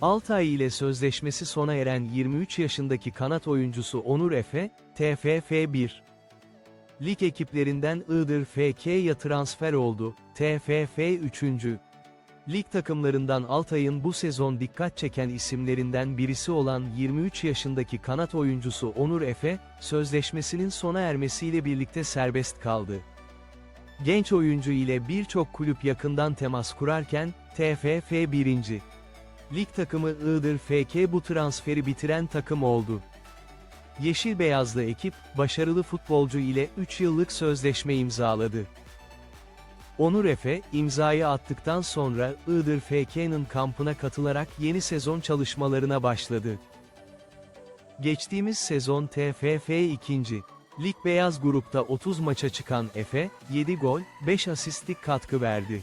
Altay ile sözleşmesi sona eren 23 yaşındaki kanat oyuncusu Onur Efe, TFF 1. Lig ekiplerinden Iğdır FK'ya transfer oldu, TFF 3. Lig takımlarından Altay'ın bu sezon dikkat çeken isimlerinden birisi olan 23 yaşındaki kanat oyuncusu Onur Efe, sözleşmesinin sona ermesiyle birlikte serbest kaldı. Genç oyuncu ile birçok kulüp yakından temas kurarken, TFF 1. Lig takımı Iğdır FK bu transferi bitiren takım oldu. Yeşil Beyazlı ekip, başarılı futbolcu ile 3 yıllık sözleşme imzaladı. Onur Efe, imzayı attıktan sonra Iğdır FK'nın kampına katılarak yeni sezon çalışmalarına başladı. Geçtiğimiz sezon TFF 2. Lig Beyaz grupta 30 maça çıkan Efe, 7 gol, 5 asistlik katkı verdi.